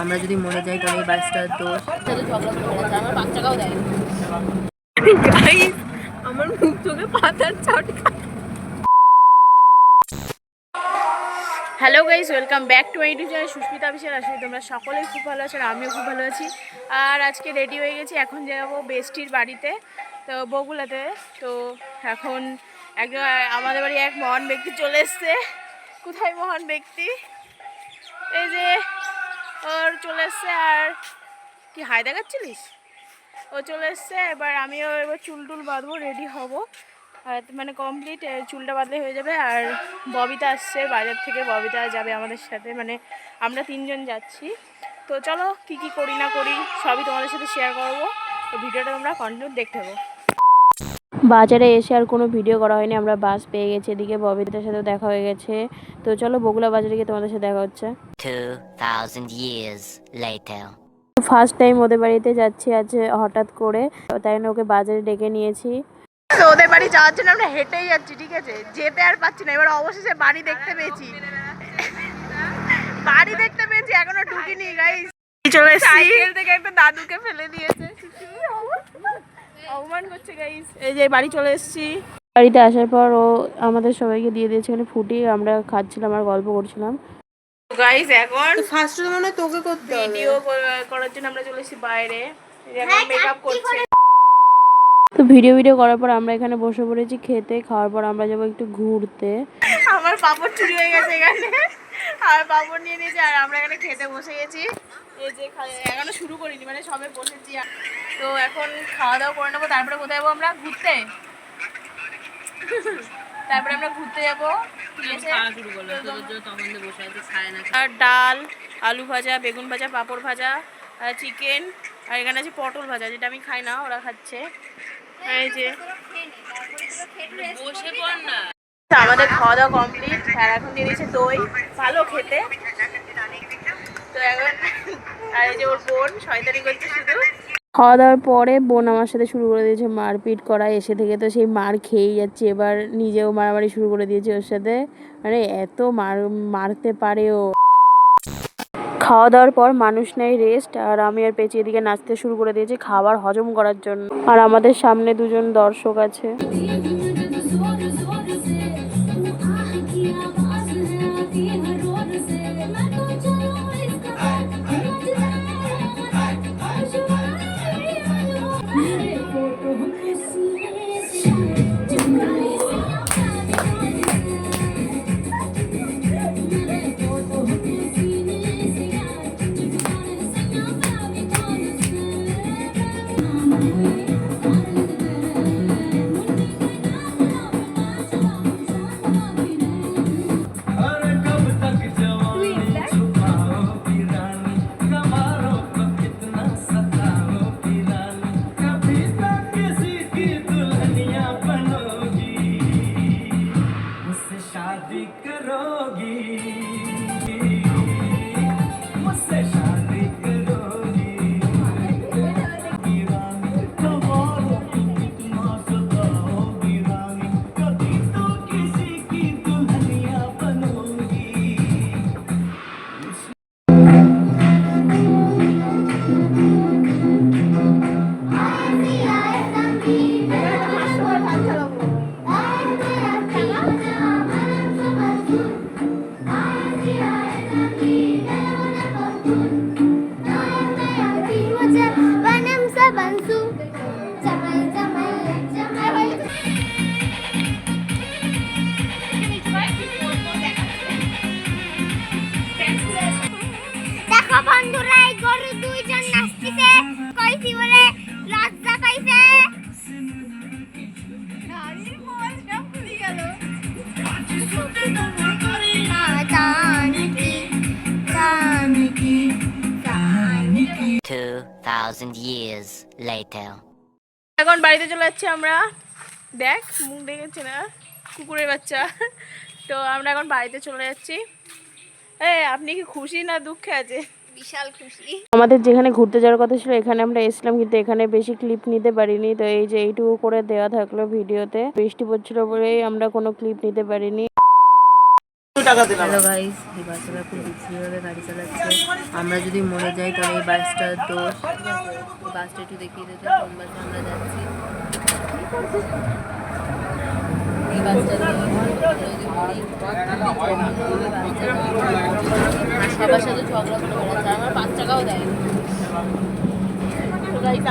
আমরা যদি মরে যাই তাহলে এই বাসটার দোষ আমার বাচ্চাটাও দেয় আমার মুখ চোখে পাতার চটকা hello guys welcome back to my channel Susmita Bishal আসলে তোমরা সকলেই খুব ভালো আছো আর আমিও খুব ভালো আছি। আর আজকে রেডি হয়ে গেছি এখন যাব বেস্টির বাড়িতে তো বগুলাতে। তো এখন একজন আমাদের বাড়ি এক মহান ব্যক্তি চলে এসছে। কোথায় মহান ব্যক্তি? এই যে ওর চলে এসছে আর কি হাই দেখাচ্ছিলিস? ও চলে এসছে, এবার আমিও এবার চুল টুল বাঁধবো রেডি হব। আর মানে কমপ্লিট চুলটা বাঁধলে হয়ে যাবে। আর ববিতা আসছে বাজার থেকে ববিতা যাবে আমাদের সাথে। মানে আমরা তিনজন যাচ্ছি। তো চলো, কি কি করি না করি, সবই তোমাদের সাথে শেয়ার করব। তো ভিডিওটা তোমরা কন্টিনিউ দেখতে থাকো। বাজারে এসে আর কোনো ভিডিও করা হয়নি, আমরা বাস পেয়ে গেছি এদিকে, ববিতার সাথে দেখা হয়ে গেছে। তো চলো বগুলা বাজারে গিয়ে তোমাদের সাথে দেখা হচ্ছে। 2,000 years later. ফার্স্ট টাইম ওদের বাড়িতে যাচ্ছি আজ হঠাৎ করে। তাই জন্য ওকে বাজারে ডেকে নিয়েছি। তো ওদের বাড়ি যাওয়ার জন্য আমরা হেঁটেই যাচ্ছি ঠিক আছে? যেতে আর পাচ্ছি না। এবার অবশেষে বাড়ি দেখতে পেয়েছি। বাড়ি দেখতে পেয়েছি এখনও ঢুকিনি গাইস চলে এসেছি। সাইকেল থেকে একটা দাদুকে ফেলে দিয়েছে। অপমান করছে গাইস এই যে বাড়ি চলে এসেছি। বাড়িতে আসার পর ও আমাদের সবাইকে দিয়ে দিয়েছে এখানে ফুটি। আমরা খাচ্ছিলাম আর গল্প করছিলাম। গাইস এখন ফার্স্ট মনে তোকে করতে হবে। ভিডিও করার জন্য আমরা চলে এসেছি বাইরে। মেকআপ করছে। তো ভিডিও ভিডিও করার পর আমরা এখানে বসে পড়েছি খেতে খাওয়ার পর আমরা যাব একটু ঘুরতে। আমার পাপড় চুরি হয়ে গেছে এখানে। আর পাপড় নিয়ে নিয়েছি আর আমরা এখানে খেতে বসে গেছি। এই যে এখনও শুরু করিনি মানে সবে বসেছি। তো এখন খাওয়া দাওয়া করে নেব তারপরে কোথায় যাব আমরা? ঘুরতে। তারপরে আমরা ঘুরতে যাব। আর ডাল আলু ভাজা বেগুন ভাজা পাঁপড় ভাজা চিকেন আর এখানে আছে পটল ভাজা যেটা আমি খাই না ওরা খাচ্ছে। এই যে। আমাদের খাওয়া দাওয়া কমপ্লিট আর এখন দিয়ে দিয়েছে দই ভালো খেতে। তো এখন আর এই যে ওর বোন শয়তানি করছে শুধু। খাওয়া দাওয়ার পরে বোন আমার সাথে শুরু করে দিয়েছে মারপিট করা, এসে থেকে তো সেই মার খেয়েই যাচ্ছে। এবার নিজেও মারামারি শুরু করে দিয়েছে ওর সাথে। মানে এত মার, মারতে পারে ও। খাওয়া দাওয়ার পর মানুষ নেই রেস্ট আর আমি আর পেঁচি এদিকে নাচতে শুরু করে দিয়েছি খাবার হজম করার জন্য। আর আমাদের সামনে দুজন দর্শক আছে। know. 2,000 years later. এখন বাড়িতে চলে যাচ্ছি আমরা। দেখ মুখ দেখেছে না কুকুরের বাচ্চা। তো আমরা এখন বাড়িতে চলে যাচ্ছি। এ আপনি কি খুশি না দুঃখে আছে? বিশাল খুশি। আমাদের যেখানে ঘুরতে যাওয়ার কথা ছিল এখানে আমরা এসলাম কিন্তু এখানে বেশি ক্লিপ নিতে পারিনি। তো এই যে এইটুকু করে দেওয়া থাকল ভিডিওতে। বৃষ্টি পড়ছিল বলেই আমরা কোনো ক্লিপ নিতে পারিনি। হ্যালো এই খুব গাড়ি চালাচ্ছে। আমরা যদি মরে যাই, তাহলে এই বাসটার দোষ বাসটা একটু দেখিয়ে দিতে, কোন বাসে আমরা যাচ্ছি।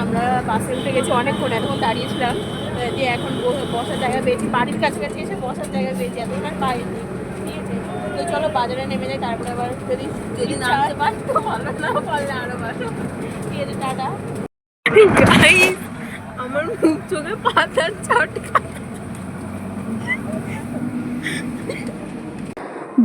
আমরা আমার বাসে উঠে গেছি অনেকক্ষণ। এতক্ষণ দাঁড়িয়েছিলাম। যে এখন বসার জায়গা পেয়েছি। বাড়ির কাছাকাছি এসে বসার জায়গা পেয়েছি। এতক্ষণ আছে তো চলো বাজারে নেমে যাই তারপরে আবার যদি যদি নামতে পারি তো ভালো না পারলে আরও ভালো। ঠিক আছে টাটা। আমার মুখ চোখে পাতার চটকা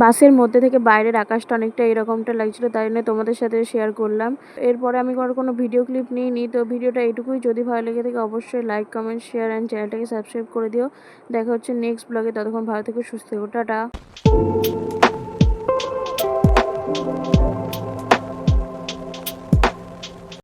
বাসের মধ্যে থেকে বাইরের আকাশটা অনেকটা এরকমটা লাগছিল, তাই জন্য তোমাদের সাথে শেয়ার করলাম। এরপরে আমি আর কোনো ভিডিও ক্লিপ নিইনি, তো ভিডিওটা এটুকুই যদি ভালো লেগে থাকে অবশ্যই লাইক কমেন্ট শেয়ার অ্যান্ড চ্যানেলটাকে সাবস্ক্রাইব করে দিও। দেখা হচ্ছে নেক্সট ব্লগে ততক্ষণ ভালো থেকে, সুস্থ থেকো, টাটা।